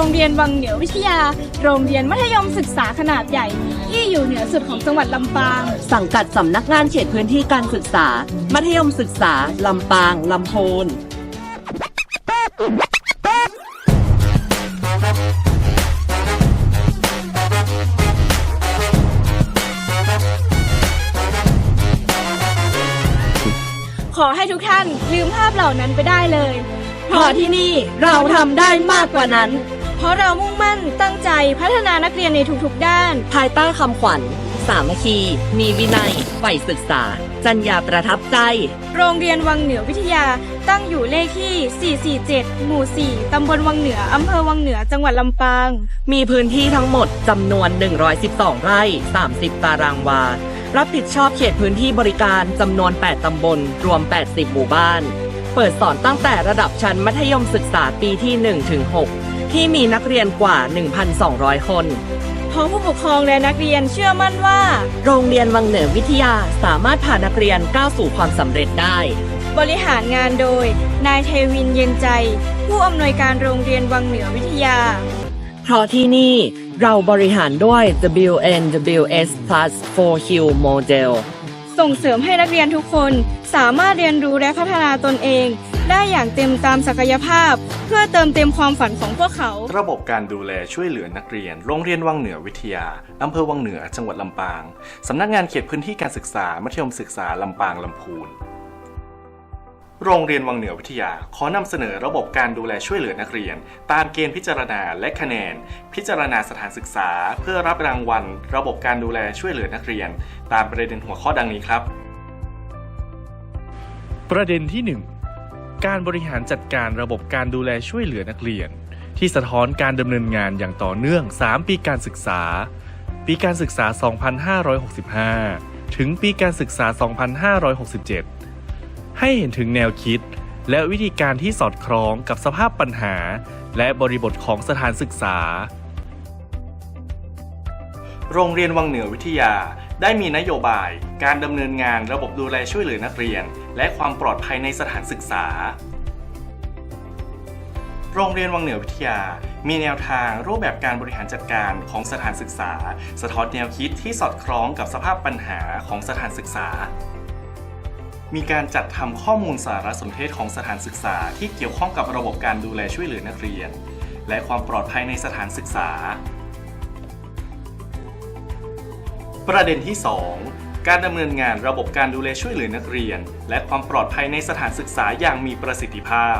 รงเรียนวังเหนือวิทยา โรงเรียนมัธยมศึกษาขนาดใหญ่ ที่อยู่เหนือสุดของจังหวัดลำปาง สังกัดสำนักงานเขตพื้นที่การศึกษา มัธยมศึกษา ลำปาง ลำพูนขอให้ทุกท่านลืมภาพเหล่านั้นไปได้เลย เพราะที่นี่เราทำได้มากกว่านั้น เพราะเรามุ่งมั่นตั้งใจพัฒนานักเรียนในทุกๆด้าน ภายใต้คำขวัญ สามัคคี มีวินัยใฝ่ศึกษา จัญญาประทับใจ โรงเรียนวังเหนือวิทยาตั้งอยู่เลขที่ 447 หมู่ 4 ตำบลวังเหนือ อำเภอวังเหนือ จังหวัดลำปาง มีพื้นที่ทั้งหมดจำนวน 112 ไร่ 30 ตารางวา รับผิดชอบเขตพื้นที่บริการจำนวน 8 ตำบล รวม 80 หมู่บ้าน เปิดสอนตั้งแต่ระดับชั้นมัธยมศึกษาปีที่ 1 ถึง 6 ที่มีนักเรียนกว่า 1,200 คน เพราะผู้ปกครองและนักเรียนเชื่อมั่นว่า โรงเรียนวังเหนือวิทยาสามารถพานักเรียนก้าวสู่ความสำเร็จได้ บริหารงานโดย นายเทวินเย็นใจ ผู้อำนวยการโรงเรียนวังเหนือวิทยา เพราะที่นี่เราบริหารด้วย WNWS Plus 4Q Model ส่งเสริมให้นักเรียนทุกคนสามารถเรียนรู้และพัฒนาตนเอง ได้อย่างเต็มตามศักยภาพ เพื่อเติมเต็มความฝันของพวกเขา ระบบการดูแลช่วยเหลือนักเรียน โรงเรียนวังเหนือวิทยา อำเภอวังเหนือ จังหวัดลำปาง สำนักงานเขตพื้นที่การศึกษา มัธยมศึกษา ลำปางลำพูน โรงเรียนวังเหนือวิทยา ขอนำเสนอระบบการดูแลช่วยเหลือนักเรียน ตามเกณฑ์พิจารณาและคะแนน พิจารณาสถานศึกษา เพื่อรับรางวัล ระบบการดูแลช่วยเหลือนักเรียน ตามประเด็นหัวข้อดังนี้ครับ ประเด็นที่ 1 การบริหารจัดการระบบการดูแลช่วยเหลือนักเรียน ที่สะท้อนการดำเนินงานอย่างต่อเนื่อง 3 ปีการศึกษา ปีการศึกษา 2565 ถึงปีการศึกษา 2567 ให้เห็นถึงแนวคิด และวิธีการที่สอดคล้องกับสภาพปัญหา และบริบทของสถานศึกษา โรงเรียนวังเหนือวิทยาได้มีนโยบาย การดำเนินงานระบบดูแลช่วยเหลือนักเรียน และความปลอดภัยในสถานศึกษา โรงเรียนวังเหนือวิทยา มีแนวทางรูปแบบการบริหารจัดการของสถานศึกษา สะท้อนแนวคิดที่สอดคล้องกับสภาพปัญหาของสถานศึกษา มีการจัดทำข้อมูลสารสนเทศของสถานศึกษา ที่เกี่ยวข้องกับระบบการดูแลช่วยเหลือนักเรียน และความปลอดภัยในสถานศึกษา ประเด็นที่ 2 การดำเนินงานระบบการดูแลช่วยเหลือนักเรียน และความปลอดภัยในสถานศึกษาอย่างมีประสิทธิภาพ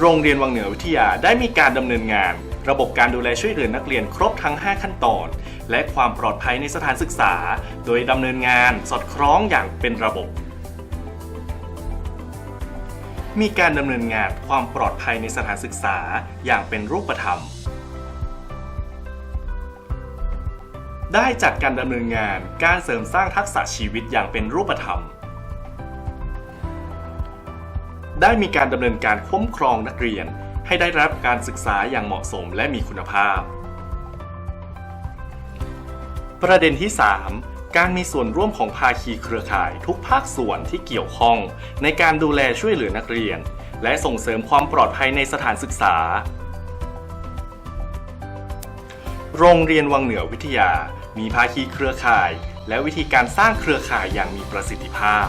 โรงเรียนวังเหนือวิทยาได้มีการดำเนินงาน ระบบการดูแลช่วยเหลือนักเรียนครบทั้ง 5 ขั้นตอน และความปลอดภัยในสถานศึกษา โดยดำเนินงานสอดคล้องอย่างเป็นระบบมีการดำเนินงานความปลอดภัยในสถานศึกษาอย่างเป็นรูปธรรม ได้จัดการดำเนินงานการเสริมสร้างทักษะชีวิตอย่างเป็นรูปธรรม ได้มีการดำเนินการคุ้มครองนักเรียน ให้ได้รับการศึกษาอย่างเหมาะสมและมีคุณภาพ ประเด็นที่ 3 การมีส่วนร่วมของภาคีเครือข่ายทุกภาคส่วนที่เกี่ยวข้อง ในการดูแลช่วยเหลือนักเรียน และส่งเสริมความปลอดภัยในสถานศึกษา โรงเรียนวังเหนือวิทยา มีภาคีเครือข่าย และวิธีการสร้างเครือข่ายอย่างมีประสิทธิภาพ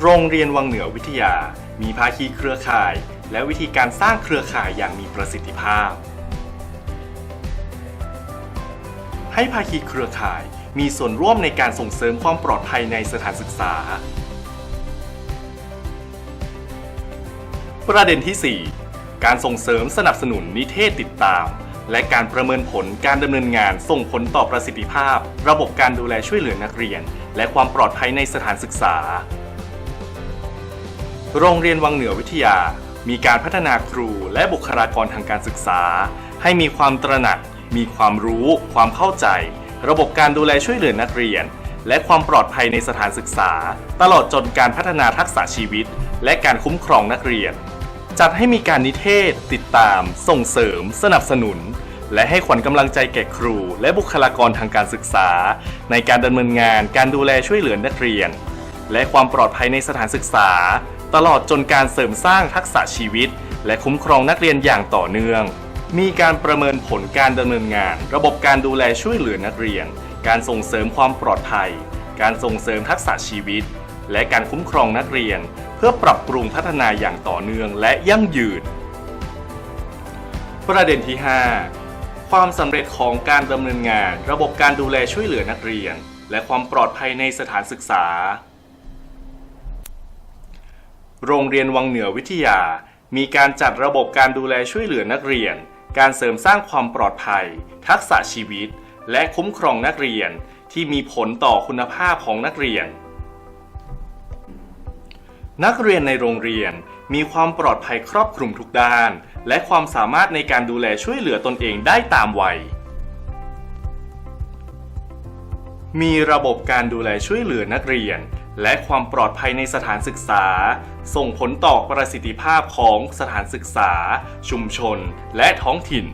โรงเรียนวังเหนือวิทยา มีภาคีเครือข่าย และวิธีการสร้างเครือข่ายอย่างมีประสิทธิภาพ ให้ภาคีเครือข่ายมีส่วนร่วมในการส่งเสริมความปลอดภัยในสถานศึกษา ประเด็นที่ 4 การส่งเสริมสนับสนุนนิเทศติดตาม และการประเมินผลการดำเนินงานส่งผลต่อประสิทธิภาพ ระบบการดูแลช่วยเหลือนักเรียน และความปลอดภัยในสถานศึกษา โรงเรียนวังเหนือวิทยา มีการพัฒนาครูและบุคลากรทางการศึกษา ให้มีความตระหนัก มีความรู้ ความเข้าใจ ระบบการดูแลช่วยเหลือนักเรียนและความปลอดภัยในสถานศึกษา ตลอดจนการพัฒนาทักษะชีวิต และการคุ้มครองนักเรียน จัดให้มีการนิเทศ ติดตาม ส่งเสริม สนับสนุน และให้ขวัญกำลังใจแก่ครู และบุคลากรทางการศึกษา ในการดำเนินงานการดูแลช่วยเหลือนักเรียน และความปลอดภัยในสถานศึกษา ตลอดจนการเสริมสร้างทักษะชีวิต และคุ้มครองนักเรียนอย่างต่อเนื่อง มีการประเมินผลการดำเนินงาน ระบบการดูแลช่วยเหลือนักเรียน การส่งเสริมความปลอดภัย การส่งเสริมทักษะชีวิต และการคุ้มครองนักเรียน เพื่อปรับปรุงพัฒนาอย่างต่อเนื่องและยั่งยืน ประเด็นที่ 5 ความสำเร็จของการดำเนินงาน ระบบการดูแลช่วยเหลือนักเรียน และความปลอดภัยในสถานศึกษา โรงเรียนวังเหนือวิทยา มีการจัดระบบการดูแลช่วยเหลือนักเรียน การเสริมสร้างความปลอดภัย ทักษะชีวิต และคุ้มครองนักเรียนที่มีผลต่อคุณภาพของนักเรียน นักเรียนในโรงเรียนมีความปลอดภัยครอบคลุมทุกด้าน และความสามารถในการดูแลช่วยเหลือตนเองได้ตามวัย มีระบบการดูแลช่วยเหลือนักเรียน และความปลอดภัยในสถานศึกษา ส่งผลต่อประสิทธิภาพของสถานศึกษา ชุมชน และท้องถิ่น